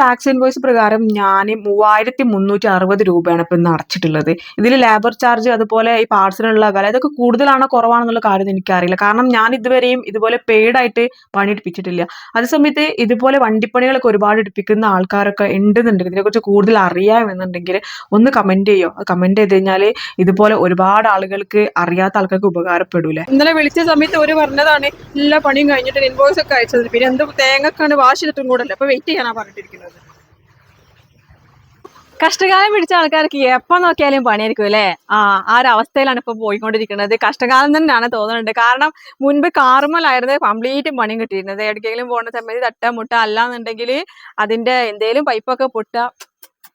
Tax invoice പ്രകാരം ഞാൻ മൂവായിരത്തി മുന്നൂറ്റി അറുപത് രൂപയാണ് ഇപ്പം ഇന്ന് അടച്ചിട്ടുള്ളത്. ഇതിൽ ലേബർ ചാർജ് അതുപോലെ ഈ പാർസലിനുള്ള വില ഇതൊക്കെ കൂടുതലാണോ കുറവാണെന്നുള്ള കാര്യം എനിക്കറിയില്ല. കാരണം ഞാൻ ഇതുവരെയും ഇതുപോലെ പെയ്ഡ് ആയിട്ട് പണി എടുപ്പിച്ചിട്ടില്ല അതേസമയത്ത് ഇതുപോലെ വണ്ടിപ്പണികളൊക്കെ ഒരുപാട് എടുപ്പിക്കുന്ന ആൾക്കാരൊക്കെ ഉണ്ടെന്നുണ്ടെങ്കിൽ ഇതിനെക്കുറിച്ച് കൂടുതൽ അറിയാമെന്നുണ്ടെങ്കിൽ ഒന്ന് കമന്റ് ചെയ്യോ? കമന്റ് ചെയ്ത് കഴിഞ്ഞാൽ ഇതുപോലെ ഒരുപാട് ആളുകൾക്ക് അറിയാത്ത ആൾക്കാർക്ക് ഉപകാരപ്പെടൂലേ? ഇന്നലെ വിളിച്ച സമയത്ത് ഒരു പറഞ്ഞതാണ് എല്ലാ പണിയും കഴിഞ്ഞിട്ട് ഇൻവോയ്സ് ഒക്കെ അയച്ചത് പിന്നെ എന്ത് തേങ്ങക്കാണ് വാശ് ചെയ്തിട്ടും കൂടെ അല്ലേ അപ്പൊ വെയിറ്റ് ചെയ്യാനാ പറഞ്ഞിട്ടിരിക്കുന്നത്. കഷ്ടകാലം പിടിച്ച ആൾക്കാർക്ക് എപ്പൊ നോക്കിയാലും പണിയായിരിക്കും അല്ലേ? ആ ആ ഒരു അവസ്ഥയിലാണ് ഇപ്പൊ പോയിക്കൊണ്ടിരിക്കുന്നത്. കഷ്ടകാലം തന്നെയാണ് തോന്നുന്നുണ്ട്. കാരണം മുൻപ് കാർമലായിരുന്നു കംപ്ലീറ്റ് പണി കിട്ടിയിരുന്നത്. എവിടേക്കെങ്കിലും പോകുന്ന സമയത്ത് തട്ട മുട്ട അല്ലാന്നുണ്ടെങ്കിൽ അതിന്റെ എന്തേലും പൈപ്പൊക്കെ പൊട്ട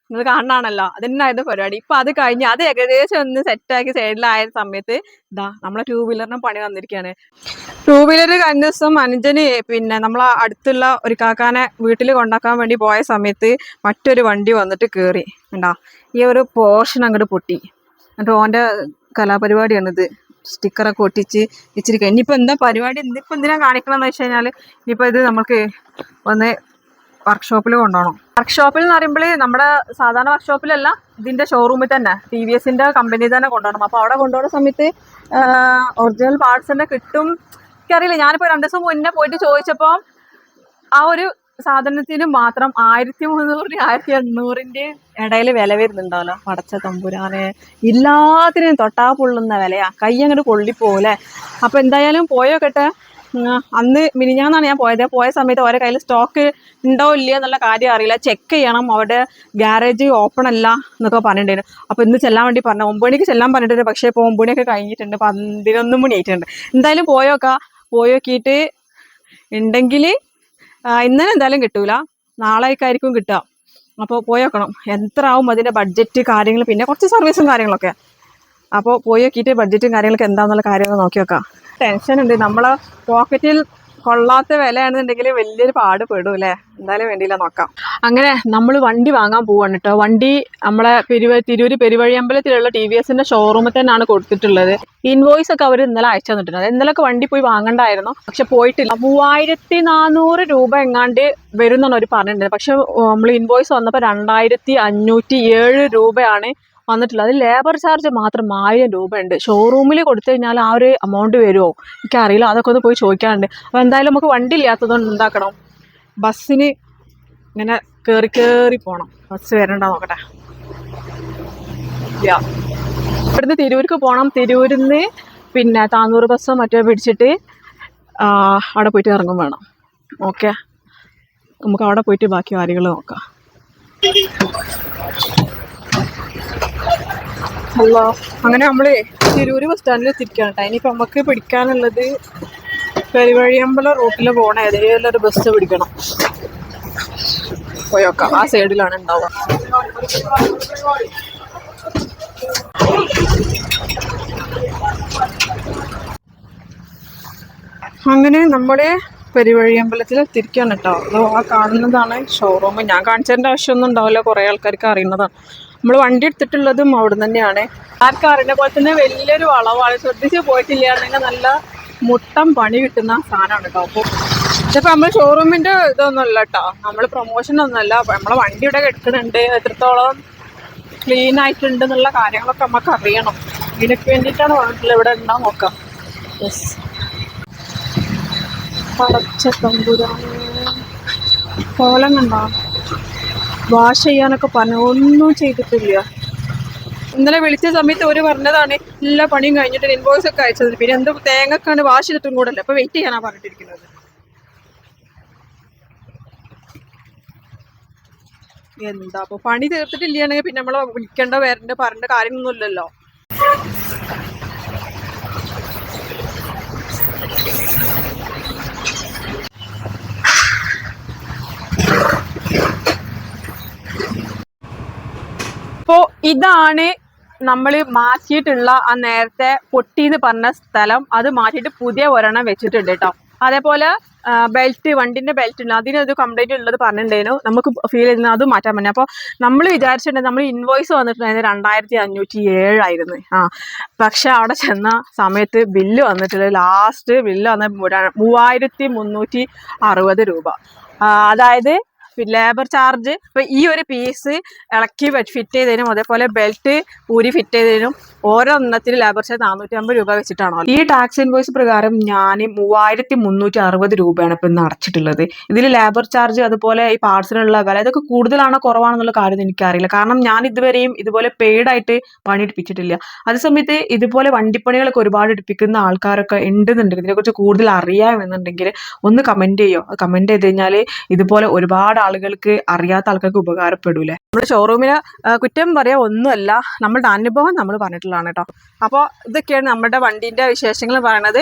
നിങ്ങൾ കാണാണല്ലോ അതിനായിരുന്നു പരിപാടി. ഇപ്പൊ അത് കഴിഞ്ഞ് അത് ഏകദേശം ഒന്ന് സെറ്റാക്കി സൈഡിലായ സമയത്ത് ഇതാ നമ്മളെ ടൂ വീലറിനും പണി വന്നിരിക്കുകയാണ്. ടൂ വീലർ കഴിഞ്ഞ ദിവസം അനുജന് പിന്നെ നമ്മളെ അടുത്തുള്ള ഒരു കാക്കാനെ വീട്ടിൽ കൊണ്ടാക്കാൻ വേണ്ടി പോയ സമയത്ത് മറ്റൊരു വണ്ടി വന്നിട്ട് കയറി ഉണ്ടാ ഈ ഒരു പോർഷൻ അങ്ങോട്ട് പൊട്ടി. എന്നിട്ട് ഓന്റെ കലാപരിപാടിയാണിത്. സ്റ്റിക്കറൊക്കെ ഒട്ടിച്ച് വെച്ചിരിക്കുക ഇനിയിപ്പോൾ എന്താ പരിപാടി? ഇന്നിപ്പോൾ എന്തിനാ കാണിക്കണമെന്ന് വെച്ച് കഴിഞ്ഞാൽ ഇനിയിപ്പോൾ ഇത് നമുക്ക് ഒന്ന് വർക്ക്ഷോപ്പിൽ കൊണ്ടുപോകണം വർക്ക്ഷോപ്പിൽ എന്ന് പറയുമ്പോൾ നമ്മുടെ സാധാരണ വർക്ക്ഷോപ്പിലല്ല ഇതിന്റെ ഷോറൂമിൽ തന്നെ ടി വി എസിന്റെ കമ്പനി തന്നെ കൊണ്ടുപോകണം അപ്പോൾ അവിടെ കൊണ്ടുപോകുന്ന സമയത്ത് ഒറിജിനൽ പാർട്സ് തന്നെ കിട്ടും എനിക്കറിയില്ല. ഞാനിപ്പോ രണ്ടു ദിവസം മുന്നേ പോയിട്ട് ചോദിച്ചപ്പോൾ ആ ഒരു സാധനത്തിന് മാത്രം ആയിരത്തി മുന്നൂറിന് ആയിരത്തി എണ്ണൂറിന്റെ ഇടയിൽ വില വരുന്നുണ്ടാവല്ലോ പടച്ച തമ്പുരാന്. എല്ലാത്തിനും തൊട്ടാ പൊള്ളുന്ന വിലയാ. കൈ അങ്ങോട്ട് പൊള്ളിപ്പോലെ അപ്പൊ എന്തായാലും പോയോക്കട്ടെ. കേട്ടെ അന്ന് മിനിഞ്ഞാന്നാണ് ഞാൻ പോയത്. പോയ സമയത്ത് ഓരോ കയ്യിൽ സ്റ്റോക്ക് ഉണ്ടോ ഇല്ലയോ എന്നുള്ള കാര്യം അറിയില്ല. ചെക്ക് ചെയ്യണം. അവിടെ ഗ്യാരേജ് ഓപ്പൺ അല്ല എന്നൊക്കെ പറഞ്ഞിട്ടുണ്ടായിരുന്നു. അപ്പൊ ഇന്ന് ചെല്ലാൻ വേണ്ടി പറഞ്ഞു. ഒമ്പത് മണിക്ക് ചെല്ലാൻ പറഞ്ഞിട്ടുണ്ട്. പക്ഷേ ഇപ്പോൾ ഒമ്പത് മണിയൊക്കെ കഴിഞ്ഞിട്ടുണ്ട്. പന്തിരൊന്നും മണി ആയിട്ടുണ്ട്. എന്തായാലും പോയോക്ക. പോയോക്കിയിട്ട് ഉണ്ടെങ്കിൽ ഇന്നലെ എന്തായാലും കിട്ടൂല. നാളേക്കായിരിക്കും കിട്ടുക അപ്പോൾ പോയോക്കണം. എത്ര ആവും അതിന്റെ ബഡ്ജറ്റ് കാര്യങ്ങൾ പിന്നെ കുറച്ച് സർവീസും കാര്യങ്ങളൊക്കെ. അപ്പോൾ പോയി നോക്കിയിട്ട് ബഡ്ജറ്റും കാര്യങ്ങളൊക്കെ എന്താണെന്നുള്ള കാര്യങ്ങൾ നോക്കി വെക്കാം ടെൻഷൻ ഉണ്ട്. നമ്മളെ പോക്കറ്റിൽ കൊള്ളാത്ത വിലയാണെന്നുണ്ടെങ്കിൽ വലിയൊരു പാട് പെടും അല്ലേ എന്തായാലും വേണ്ടിയില്ല നോക്കാം. അങ്ങനെ നമ്മൾ വണ്ടി വാങ്ങാൻ പോവാണ് കേട്ടോ വണ്ടി നമ്മളെ പെരുവ തിരൂര് പെരുവഴിയമ്പലത്തിലുള്ള ടി വി എസിന്റെ ഷോറൂമിൽ തന്നെയാണ് കൊടുത്തിട്ടുള്ളത്. ഇൻവോയ്സ് ഒക്കെ അവർ ഇന്നലെ അയച്ചു തന്നിട്ടുണ്ട്. ഇന്നലെയൊക്കെ വണ്ടി പോയി വാങ്ങണ്ടായിരുന്നു. പക്ഷെ പോയിട്ടില്ല. മൂവായിരത്തി നാനൂറ് രൂപ എങ്ങാണ്ട് വരുന്നാണ് അവർ പറഞ്ഞിട്ടുണ്ടായത് പക്ഷെ നമ്മൾ ഇൻവോയ്സ് വന്നപ്പോൾ രണ്ടായിരത്തി അഞ്ഞൂറ്റി ഏഴ് രൂപയാണ് വന്നിട്ടുള്ളത് അത് ലേബർ ചാർജ് മാത്രം ആയിരം രൂപയുണ്ട്. ഷോറൂമിൽ കൊടുത്തു കഴിഞ്ഞാൽ ആ ഒരു എമൗണ്ട് വരുമോ? എനിക്കറിയില്ല. അതൊക്കെ ഒന്ന് പോയി ചോദിക്കാനുണ്ട്. അപ്പോൾ എന്തായാലും നമുക്ക് വണ്ടി ഇല്ലാത്തതുകൊണ്ട് എന്താക്കണം? ബസ്സിന് ഇങ്ങനെ കയറി കയറി പോകണം ബസ് വരണ്ട നോക്കട്ടെ. ഇവിടുന്ന് തിരൂർക്ക് പോകണം തിരൂരിൽ നിന്ന് പിന്നെ താന്നൂർ ബസ്സോ മറ്റോ പിടിച്ചിട്ട് അവിടെ പോയിട്ട് ഇറങ്ങും വേണം. ഓക്കെ നമുക്ക് അവിടെ പോയിട്ട് ബാക്കി കാര്യങ്ങൾ നോക്കാം. അങ്ങനെ നമ്മൾ തിരൂര് ബസ് സ്റ്റാൻഡിൽ എത്തിയിരിക്കുകയാണ് കേട്ടോ. ഇനിയിപ്പോൾ നമുക്ക് പിടിക്കാനുള്ളത് പെരുവഴിയമ്പല റൂട്ടിൽ പോകണ ഏതെങ്കിലും ഒരു ബസ് പിടിക്കണം. പോയോക്കാം ആ സൈഡിലാണ് ഉണ്ടാവുക. അങ്ങനെ നമ്മുടെ പെരുവഴിയമ്പലത്തിൽ എത്തിയിരിക്കുകയാണ് കേട്ടോ. അത് ആ കാണുന്നതാണ് ഷോറൂം ഞാൻ കാണിച്ചതിന്റെ ആവശ്യമൊന്നും ഉണ്ടാവില്ല. കുറേ ആൾക്കാർക്ക് അറിയുന്നതാണ്. നമ്മൾ വണ്ടി എടുത്തിട്ടുള്ളതും അവിടെ തന്നെയാണ്. ആർക്കും അറിയുന്ന പോലെ തന്നെ വലിയൊരു വളവാണ്. ശ്രദ്ധിച്ച് പോയിട്ടില്ലാണെങ്കിൽ നല്ല മുട്ടം പണി കിട്ടുന്ന സാധനമാണ് കേട്ടോ. അപ്പോൾ ഇതിപ്പോൾ നമ്മൾ ഷോറൂമിന്റെ ഇതൊന്നുമല്ല കേട്ടോ. നമ്മൾ പ്രൊമോഷൻ ഒന്നുമല്ല. നമ്മളെ വണ്ടി ഇവിടെ എടുക്കുന്നുണ്ട്. എത്രത്തോളം ക്ലീൻ ആയിട്ടുണ്ട് എന്നുള്ള കാര്യങ്ങളൊക്കെ നമുക്ക് അറിയണം. ഇതിനൊക്കെ വേണ്ടിയിട്ടാണ് വന്നിട്ടുള്ളത്. ഇവിടെ ഉണ്ടാവും നോക്കാം. യെസ് പടച്ച തമ്പുരാനെ. കോലം കണ്ടോ വാഷ് ചെയ്യാനൊക്കെ പറഞ്ഞു. ഒന്നും ചെയ്തിട്ടില്ല. ഇന്നലെ വിളിച്ച സമയത്ത് ഒരു പറഞ്ഞതാണ് എല്ലാ പണിയും കഴിഞ്ഞിട്ട് ഇൻവോയ്സ് ഒക്കെ അയച്ചത് പിന്നെ എന്ത് തേങ്ങക്കാണ് വാഷ് ചെയ്തിട്ടും കൂടെ അല്ലേ അപ്പൊ വെയിറ്റ് ചെയ്യാനാ പറഞ്ഞിട്ടിരിക്കുന്നത്. എന്താ അപ്പൊ പണി തീർത്തിട്ടില്ലാണെങ്കിൽ പിന്നെ നമ്മളെ വിളിക്കേണ്ട വരണ്ട പറഞ്ഞ കാര്യമൊന്നുമില്ലല്ലോ അപ്പോ ഇതാണ് നമ്മൾ മാറ്റിയിട്ടുള്ള ആ നേരത്തെ പൊട്ടി എന്ന് പറഞ്ഞ സ്ഥലം. അത് മാറ്റിയിട്ട് പുതിയ ഒരെണ്ണം വെച്ചിട്ടുണ്ട് കേട്ടോ അതേപോലെ ബെൽറ്റ് വണ്ടിന്റെ ബെൽറ്റ് ഉണ്ട് അതിനൊരു കംപ്ലൈന്റ് ഉള്ളത് പറഞ്ഞിട്ടുണ്ടായിരുന്നു. നമുക്ക് ഫീൽ ചെയ്യുന്ന അത് മാറ്റാൻ പറ്റും അപ്പോൾ നമ്മൾ വിചാരിച്ചിട്ടുണ്ട് നമ്മൾ ഇൻവോയ്സ് വന്നിട്ടുണ്ടായിരുന്നു രണ്ടായിരത്തി അഞ്ഞൂറ്റി ഏഴായിരുന്നു ആ പക്ഷെ അവിടെ ചെന്ന സമയത്ത് ബില്ല് വന്നിട്ടുള്ളത് ലാസ്റ്റ് ബില്ല് വന്ന മൂവായിരത്തി മുന്നൂറ്റി അറുപത് രൂപ. അതായത് ലേബർ ചാർജ് ഇപ്പൊ ഈ ഒരു പീസ് ഇളക്കി ഫിറ്റ് ചെയ്തതിനും അതേപോലെ ബെൽറ്റ് ഊരി ഫിറ്റ് ചെയ്തതിനും ഓരോ എണ്ണത്തിന് ലേബർ ചാർജ് നാനൂറ്റി അമ്പത് രൂപ വെച്ചിട്ടാണോ? ഈ ടാക്സ് ഇൻവോയ്സ് പ്രകാരം ഞാൻ മൂവായിരത്തി മുന്നൂറ്റി അറുപത് രൂപയാണ് ഇപ്പം ഇന്ന് അടച്ചിട്ടുള്ളത്. ഇതിൽ ലേബർ ചാർജ് അതുപോലെ ഈ പാർസലിനുള്ള വില ഇതൊക്കെ കൂടുതലാണോ കുറവാണെന്നുള്ള കാര്യം എനിക്കറിയില്ല. കാരണം ഞാൻ ഇതുവരെയും ഇതുപോലെ പെയ്ഡ് ആയിട്ട് പണിയെടുപ്പിച്ചിട്ടില്ല അതേസമയത്ത് ഇതുപോലെ വണ്ടിപ്പണികളൊക്കെ ഒരുപാട് എടുപ്പിക്കുന്ന ആൾക്കാരൊക്കെ ഉണ്ടെന്നുണ്ടെങ്കിൽ ഇതിനെക്കുറിച്ച് കൂടുതൽ അറിയാമെന്നുണ്ടെങ്കിൽ ഒന്ന് കമന്റ് ചെയ്യോ? കമന്റ് ചെയ്ത് കഴിഞ്ഞാൽ ഇതുപോലെ ഒരുപാട് ആളുകൾക്ക് അറിയാത്ത ആൾക്കാർക്ക് ഉപകാരപ്പെടൂലേ? നമ്മുടെ ഷോറൂമിന് കുറ്റം പറയാ ഒന്നുമല്ല. നമ്മളുടെ അനുഭവം നമ്മൾ പറഞ്ഞിട്ടുള്ളതാണ് കേട്ടോ. അപ്പോൾ ഇതൊക്കെയാണ് നമ്മുടെ വണ്ടിന്റെ വിശേഷങ്ങൾ പറയുന്നത്